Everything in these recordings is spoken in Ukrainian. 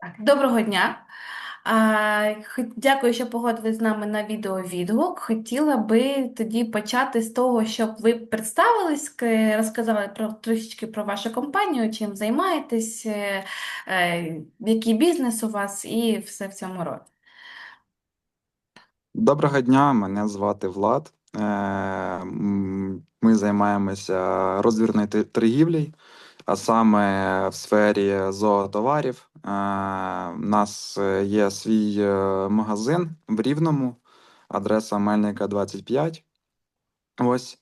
Так, доброго дня. А, хо- дякую, що погодились з нами на відеовідгук. Хотіла би тоді почати з того, щоб ви представились, к- розказали про трішечки про вашу компанію, чим займаєтесь, е, е, який бізнес у вас і все в цьому роді. Доброго дня, мене звати Влад. Е, м, Ми займаємося роздрібною т- торгівлею, а саме в сфері зоотоварів. Е, У нас е, є свій е, магазин в Рівному, адреса Мельника 25. Ось.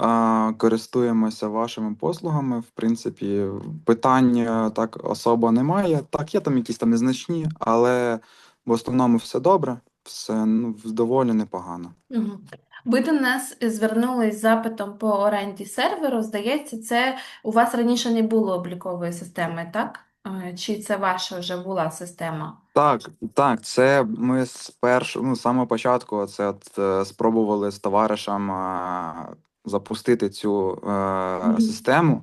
Е, Користуємося вашими послугами. В принципі, питань е, так особо немає. Так, є там якісь там незначні, але в основному все добре, все ну, доволі непогано. Мгм. Ви до нас звернулись з запитом по оренді серверу. Здається, це у вас раніше не було облікової системи, так? Чи це ваша вже була система? Так, так, це ми з першого, ну, з самого початку це от, е, спробували з товаришем е, запустити цю е, систему.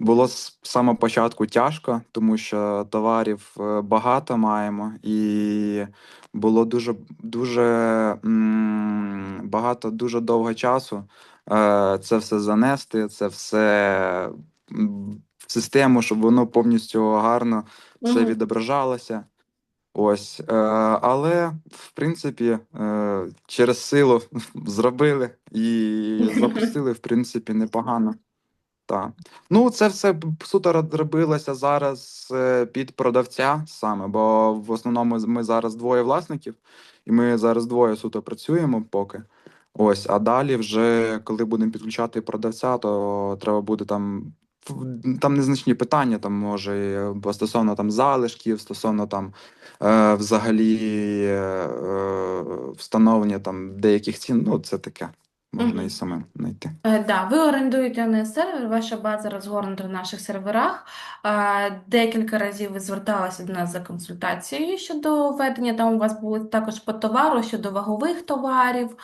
Було з самого початку тяжко, тому що товарів е, багато маємо, і було дуже дуже багато, дуже довго часу е, це все занести, це все в систему, щоб воно повністю гарно все Мгм. відображалося. Ось, е, але в принципі через силу зробили і запустили, в принципі, непогано. Так. Ну, це все суто ро- робилося зараз е, під продавця саме, бо в основному ми зараз двоє власників, і ми зараз двоє суто працюємо поки. Ось, а далі, вже коли будемо підключати продавця, то треба буде там. Там незначні питання, там може е, стосовно там залишків, стосовно там е, взагалі е, е, встановлення там деяких цін. Ну, це таке можна і самим знайти. Е, Да, ви орендуєте не сервер, ваша база розгорнута в наших серверах. Е, Декілька разів ви зверталися до нас за консультацією щодо ведення. Там у вас були також по товару щодо вагових товарів.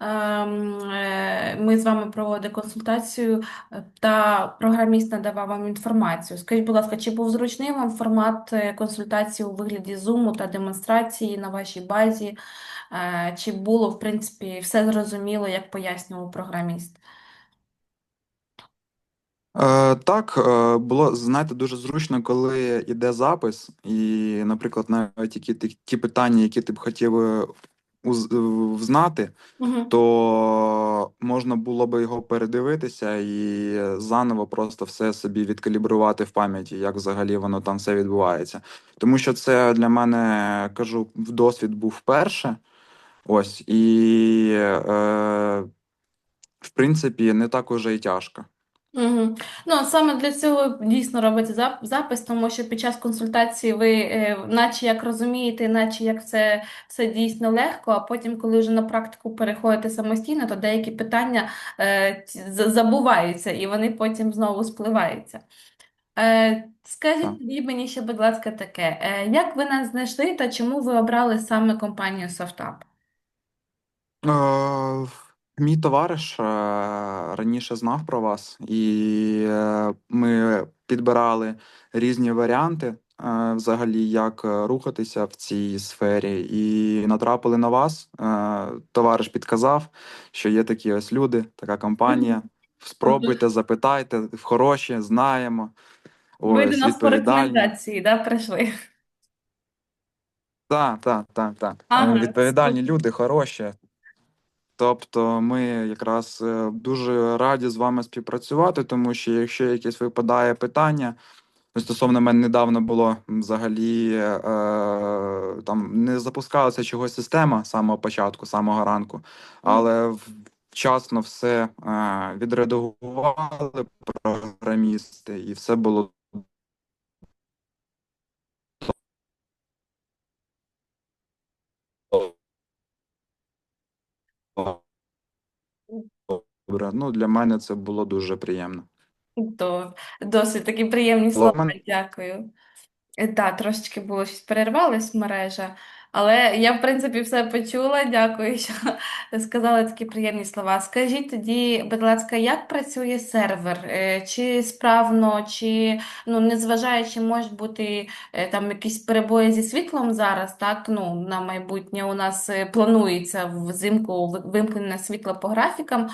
Ем, е, Ми з вами проводили консультацію, та програміст надавав вам інформацію. Скажіть, будь ласка, чи був зручний вам формат консультації у вигляді Zoom та демонстрації на вашій базі? Е, Чи було, в принципі, все зрозуміло, як пояснював програміст? Е, так, е, було, знаєте, дуже зручно, коли йде запис, і, наприклад, навіть які ті, ті питання, які ти б хотів е, е, взнати, Угу. то можна було би його передивитися і заново просто все собі відкалібрувати в пам'яті, як взагалі воно там все відбувається. Тому що це для мене, кажу, в досвід був вперше. Ось, і, е, в принципі, не так уже і тяжко. Угу. Ну, саме для цього дійсно робиться зап- запис, тому що під час консультації ви е, наче як розумієте, наче як це все дійсно легко, а потім, коли вже на практику переходите самостійно, то деякі питання е, ці- за- забуваються і вони потім знову спливаються. Е, Так. скажіть тоді мені ще, будь ласка, таке, е, як ви нас знайшли та чому ви обрали саме компанію SoftUp? Мій товариш е, раніше знав про вас, і е, ми підбирали різні варіанти е, взагалі, як рухатися в цій сфері, і натрапили на вас. Товариш підказав, що є такі ось люди, така компанія. Спробуйте, запитайте, хороші, знаємо. Ви до нас по рекомендації, да, прийшли? Так, так, так, так. Ага, Відповідальні люди, хороші. Тобто ми якраз е, дуже раді з вами співпрацювати, тому що якщо якесь випадає питання, ну, стосовно мене недавно було взагалі е, там не запускалася чогось система з самого початку, з самого ранку, але вчасно все е, відредагували програмісти, і все було добре. Ну, для мене це було дуже приємно. То досить такі приємні слова, дякую. Е, Так, трошечки було щось перервалась мережа. Але я, в принципі, все почула. Дякую, що сказали такі приємні слова. Скажіть тоді, будь ласка, як працює сервер? Е, Чи справно, чи ну, незважаючи, можуть бути е, там якісь перебої зі світлом зараз, так? Ну, на майбутнє у нас е, планується взимку ви- вимкнене світло по графікам,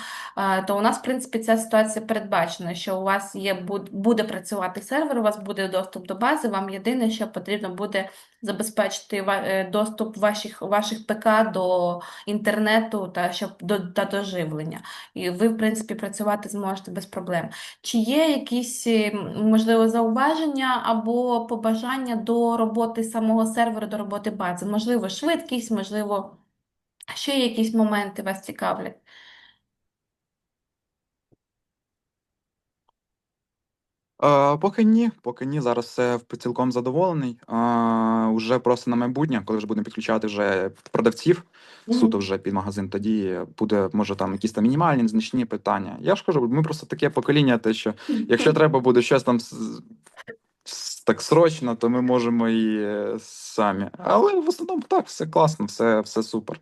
то у нас, в принципі, ця ситуація передбачена, що у вас є, буд- буде працювати сервер, у вас буде доступ до бази, вам єдине, що потрібно буде забезпечити е, доступ ваших, ваших ПК до інтернету та, щоб, до, та до. І ви, в принципі, працювати зможете без проблем. Чи є якісь, е, можливо, зауваження або побажання до роботи самого серверу, до роботи бази? Можливо, швидкість, можливо, ще якісь моменти вас цікавлять? Е, поки ні, поки ні. Зараз все цілком задоволений. Е, уже просто на майбутнє, коли вже будемо підключати вже продавців, суто вже під магазин, тоді буде, може, там якісь там мінімальні, незначні питання. Я ж кажу, ми просто таке покоління, те, що якщо треба буде щось там так срочно, то ми можемо і е, самі. Але в основному так, все класно, все, все супер.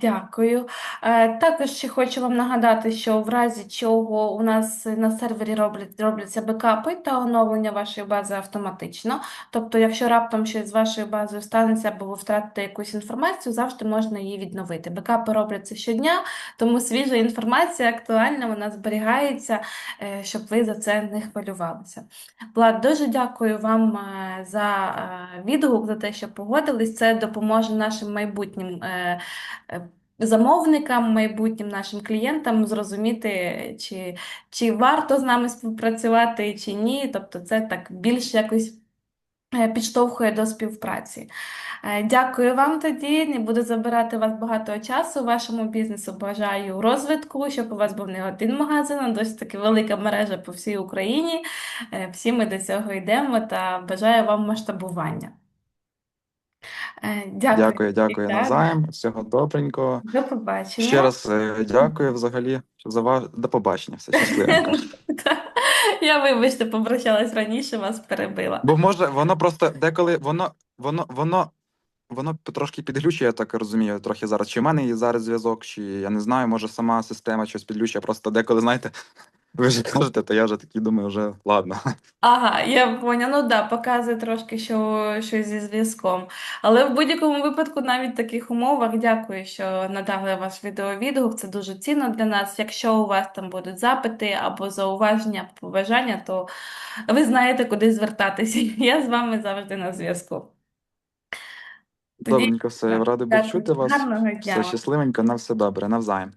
Дякую. Е, Також ще хочу вам нагадати, що в разі чого у нас на сервері роблять, робляться бекапи та оновлення вашої бази автоматично. Тобто, якщо раптом щось з вашою базою станеться або ви втратите якусь інформацію, завжди можна її відновити. Бекапи робляться щодня, тому свіжа інформація актуальна, вона зберігається, е, щоб ви за це не хвилювалися. Влад, дуже дякую вам е, за відгук, за те, що погодились. Це допоможе нашим майбутнім. е, замовникам, майбутнім нашим клієнтам зрозуміти, чи, чи варто з нами співпрацювати, чи ні. Тобто це так більш якось е, підштовхує до співпраці. Е, Дякую вам тоді. Не буду забирати вас багато часу. Вашому бізнесу бажаю розвитку, щоб у вас був не один магазин, а досить таки велика мережа по всій Україні. Е, Всі ми до цього йдемо та бажаю вам масштабування. Е, Дякую, Дякую, дякую Віталій. навзаєм. Всього добренького. До побачення. Ще раз е, дякую взагалі за ваш до побачення. Все щасливо. Та, Я, вибачте, попрощалась раніше, вас перебила. Бо може, воно просто деколи воно, воно, воно, воно трошки підглючує, я так розумію, трохи зараз. Чи в мене є зараз зв'язок, чи я не знаю, може сама система щось підглючує. Просто деколи, знаєте, ви вже кажете, то я вже такий думаю, вже ладно. Ага, я поняла. Ну да, показує трошки, що щось зі зв'язком. Але в будь-якому випадку, навіть в таких умовах, дякую, що надали ваш відеовідгук. Це дуже цінно для нас. Якщо у вас там будуть запити або зауваження, побажання, то ви знаєте, куди звертатися. Я з вами завжди на зв'язку. Тоді Добренько, все, радий був чути вас. Гарного дня Все щасливенько, на все добре, навзаєм.